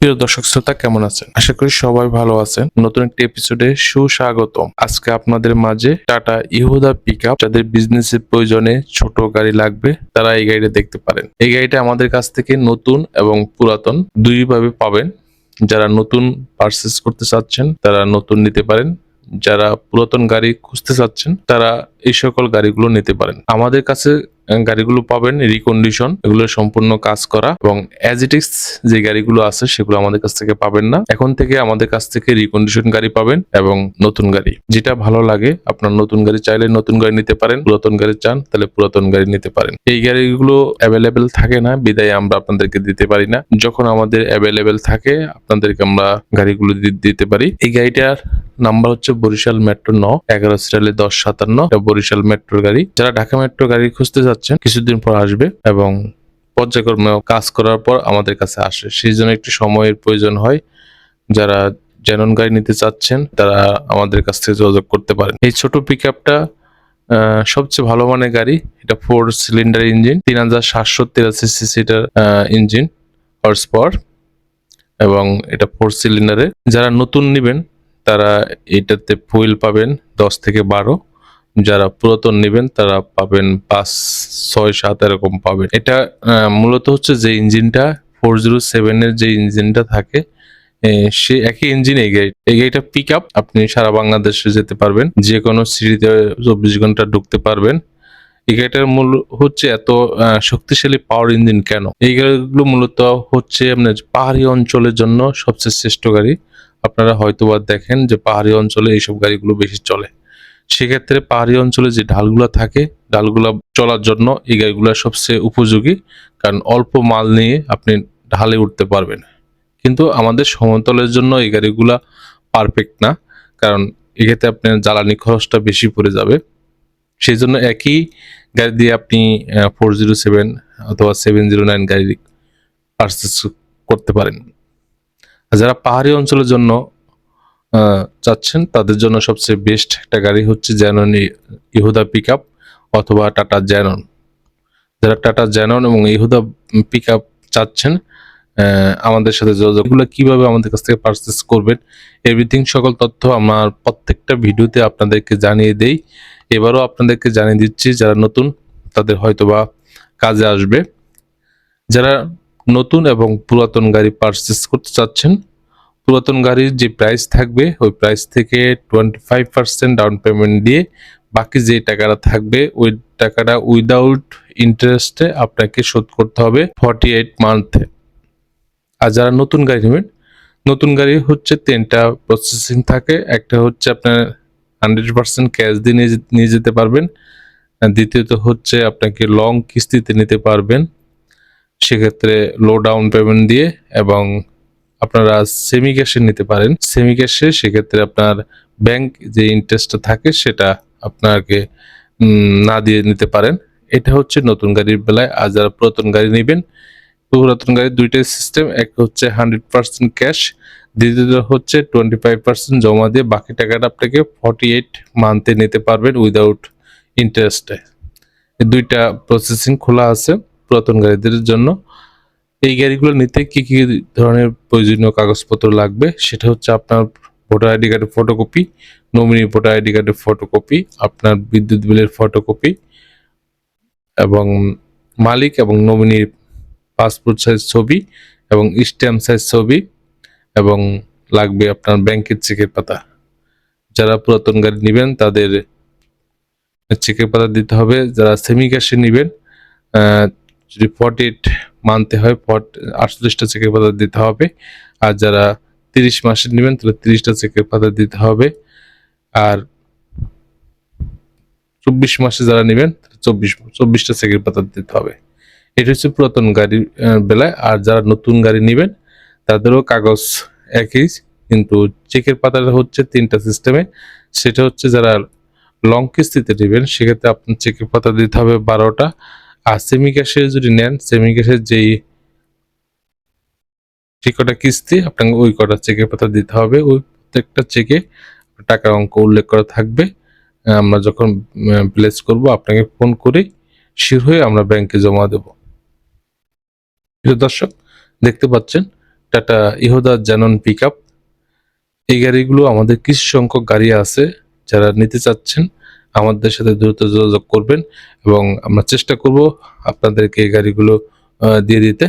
প্রিয় দর্শক শ্রোতা, কেমন আছেন? আশা করি সবাই ভালো আছেন। নতুন একটি এপিসোডে সুস্বাগতম। আজকে আপনাদের মাঝে টাটা ইহুদা পিক যাদের বিজনেসের প্রয়োজনে ছোট গাড়ি লাগবে, তারা এই গাড়িটা দেখতে পারেন। এই গাড়িটা আমাদের কাছ থেকে নতুন এবং পুরাতন, দুইভাবে পাবেন। যারা নতুন পারচেস করতে চাচ্ছেন, তারা নতুন নিতে পারেন। যারা পুরাতন গাড়ি খুঁজতে চাচ্ছেন, তারা এই সকল গাড়িগুলো নিতে পারেন। আমাদের কাছে গাড়িগুলো পাবেন রিকন্ডিশন এগুলো সম্পূর্ণ কাজ করা এবং অ্যাজ ইট যে গাড়িগুলো আছে সেগুলো আমাদের কাছ থেকে পাবেন না। এখন থেকে আমাদের কাছ থেকে রিকন্ডিশন গাড়ি পাবেন এবং নতুন গাড়ি। যেটা ভালো লাগে, আপনার নতুন গাড়ি চাইলে নতুন গাড়ি নিতে পারেন, পুরাতন গাড়ি চান, তাহলে পুরাতন গাড়ি নিতে পারেন। এই গাড়িগুলো অ্যাভেলেবেল থাকে না, বিদায় আমরা আপনাদেরকে দিতে পারি না। যখন আমাদের অ্যাভেলেবেল থাকে, আপনাদেরকে আমরা গাড়িগুলো দিতে পারি। এই গাড়িটার নাম্বার হচ্ছে বরিশাল মেট্রো ন, এগারো সিরিয়ালে দশ সাতান্ন বরিশাল মেট্রোর গাড়ি। যারা ঢাকা মেট্রো গাড়ি খুঁজতে যাচ্ছেন কিছুদিন পর আসবে এবং পর্যায়ক্রমে কাজ করার পর আমাদের কাছে আসে। সেই জন্য একটু সময়ের প্রয়োজন হয়। যারা জেনন গাড়ি নিতে চাচ্ছেন, তারা আমাদের কাছ থেকে যোগাযোগ করতে পারেন। এই ছোট পিক আপটা সবচেয়ে ভালো মানের গাড়ি, এটা ফোর সিলিন্ডার ইঞ্জিন তিন হাজার সাতশো তিরাশি সিসিটার ইঞ্জিন হর্স পাওয়ার এবং এটা ফোর সিলিন্ডারে যারা নতুন নেবেন, তারা এটাতে ফুয়েল পাবেন দশ থেকে বারো। যারা পুরাতন নেবেন, তারা পাবেন পাঁচ, ছয়, সাত এরকম পাবেন। এটা মূলত হচ্ছে যে ইঞ্জিনটা ফোর জিরো সেভেনের যে ইঞ্জিনটা থাকে সে একই ইঞ্জিন এই গাড়ি এই গাড়িটা পিক আপ আপনি সারা বাংলাদেশে যেতে পারবেন। যে কোনো সিঁড়িতে চব্বিশ ঘণ্টা ঢুকতে পারবেন। এই গাড়িটার মূল হচ্ছে এত শক্তিশালী পাওয়ার ইঞ্জিন কেন? এই গাড়িগুলো মূলত হচ্ছে আপনার পাহাড়ি অঞ্চলের জন্য সবচেয়ে শ্রেষ্ঠ গাড়ি। আপনারা হয়তোবা দেখেন যে পাহাড়ি অঞ্চলে এইসব গাড়িগুলো বেশি চলে। সেক্ষেত্রে পাহাড়ি অঞ্চলে যে ঢালগুলো থাকে, ঢালগুলো চলার জন্য এই গাড়িগুলো সবচেয়ে উপযোগী। কারণ অল্প মাল নিয়ে আপনি ঢালে উঠতে পারবেন। কিন্তু আমাদের সমতলের জন্য এই গাড়িগুলা পারফেক্ট না। কারণ এক্ষেত্রে আপনার জ্বালানি খরচটা বেশি পড়ে যাবে। সেই জন্য একই গাড়ি দিয়ে আপনি ফোর জিরো সেভেন অথবা সেভেন জিরো নাইন গাড়ি পারচেস করতে পারেন। যারা পাহাড়ি অঞ্চলের জন্য চাচ্ছেন, তাদের জন্য সবচেয়ে বেস্ট একটা গাড়ি হচ্ছে জ্যানন ইহুদা পিক অথবা টাটা জ্যানন যারা টাটা জ্যানন এবং ইহুদা পিক চাচ্ছেন আমাদের সাথে যোগাযোগ, এগুলো কীভাবে আমাদের কাছ থেকে পারচেস করবেন এভরিথিং সকল তথ্য আমার প্রত্যেকটা ভিডিওতে আপনাদেরকে জানিয়ে দেই। এবারও আপনাদেরকে জানিয়ে দিচ্ছি, যারা নতুন, তাদের হয়তোবা কাজে আসবে। যারা নতুন এবং পুরাতন গাড়ি পারচেস করতে চাচ্ছেন পুরাতন গাড়ির যে প্রাইস থাকবে, ওই প্রাইস থেকে twenty five percent down payment দিয়ে বাকি যে টাকাটা থাকবে, ওই টাকাটা উইদাউট ইন্টারেস্টে আপনাকে শোধ করতে হবে ফর্টি এইট মান্থে আর যারা নতুন গাড়ি নেবেন, নতুন গাড়ি হচ্ছে তিনটা প্রসেসিং থাকে। একটা হচ্ছে আপনার হান্ড্রেড পার্সেন্ট ক্যাশ দিয়ে নিয়ে যেতে পারবেন। দ্বিতীয়ত হচ্ছে আপনাকে লং কিস্তিতে নিতে পারবেন। সেক্ষেত্রে লো ডাউন পেমেন্ট দিয়ে এবং আপনারা সেমি ক্যাশে নিতে পারেন। সেমি ক্যাশে সেক্ষেত্রে আপনার ব্যাংক যে ইন্টারেস্টটা থাকে সেটা আপনাকে না দিয়ে নিতে পারেন। এটা হচ্ছে নতুন গাড়ির বেলায় আর যারা পুরাতন গাড়ি নেবেন, পুরাতন গাড়ির দুইটাই সিস্টেম এক হচ্ছে হান্ড্রেড পার্সেন্ট ক্যাশ দ্বিতীয়ত হচ্ছে টোয়েন্টি ফাইভ পার্সেন্ট জমা দিয়ে বাকি টাকাটা আপনাকে ফর্টি এইট মান্থে নিতে পারবেন উইদাউট ইন্টারেস্টে দুইটা প্রসেসিং খোলা আছে পুরাতন গাড়িদের জন্য। এই গাড়িগুলো নিতে কি কি ধরনের প্রয়োজনীয় কাগজপত্র লাগবে? সেটা হচ্ছে আপনার ভোটার আইডি কার্ডের ফটোকপি নমিনি ভোটার আইডি কার্ডের ফটোকপি, আপনার বিদ্যুৎ বিলের ফটোকপি এবং মালিক এবং নমিনির পাসপোর্ট সাইজ ছবি এবং স্ট্যাম্প সাইজ ছবি এবং লাগবে আপনার ব্যাংকের চেকের পাতা। যারা পুরাতন গাড়ি নেবেন তাদের চেকের পাতা দিতে হবে, যারা সেমি ক্যাশে নেবেন যদি ফর্টি এইট মানতে হয় ফট আটচল্লিশটা চেকের পাতা দিতে হবে। আর যারা তিরিশ মাসে নেবেন তাহলে তিরিশটা চেকের পাতা দিতে হবে। আর চব্বিশ মাসে যারা নেবেন চব্বিশ, চব্বিশটা চেকের পাতা দিতে হবে। এটা হচ্ছে পুরাতন গাড়ির বেলায়। আর যারা নতুন গাড়ি নেবেন, তাদেরও কাগজ একই, কিন্তু চেকের পাতাটা হচ্ছে তিনটা সিস্টেমে। সেটা হচ্ছে যারা লং কিস্তিতে নেবেন, সেক্ষেত্রে আপনার চেকের পাতা দিতে হবে বারোটা। আর সেমি ক্যাশে যদি নেন সেমি ক্যাশের যেই যে কটা কিস্তি, আপনাকে ওই কটা চেকের পাতা দিতে হবে। ওই প্রত্যেকটা চেকে টাকার অঙ্ক উল্লেখ করা থাকবে। আমরা যখন প্লেস করব, আপনাকে ফোন করে শির হয়ে আমরা ব্যাংকে জমা দেব। দর্শক, দেখতে পাচ্ছেন, টাটা ইহোদা জানন পিক এই গাড়িগুলো আমাদের কিছু সংখ্যক গাড়ি আছে যারা নিতে চাচ্ছেন। আমাদের সাথে দ্রুত যোগাযোগ করবেন এবং আমরা চেষ্টা করব আপনাদেরকে এই গাড়িগুলো দিয়ে দিতে।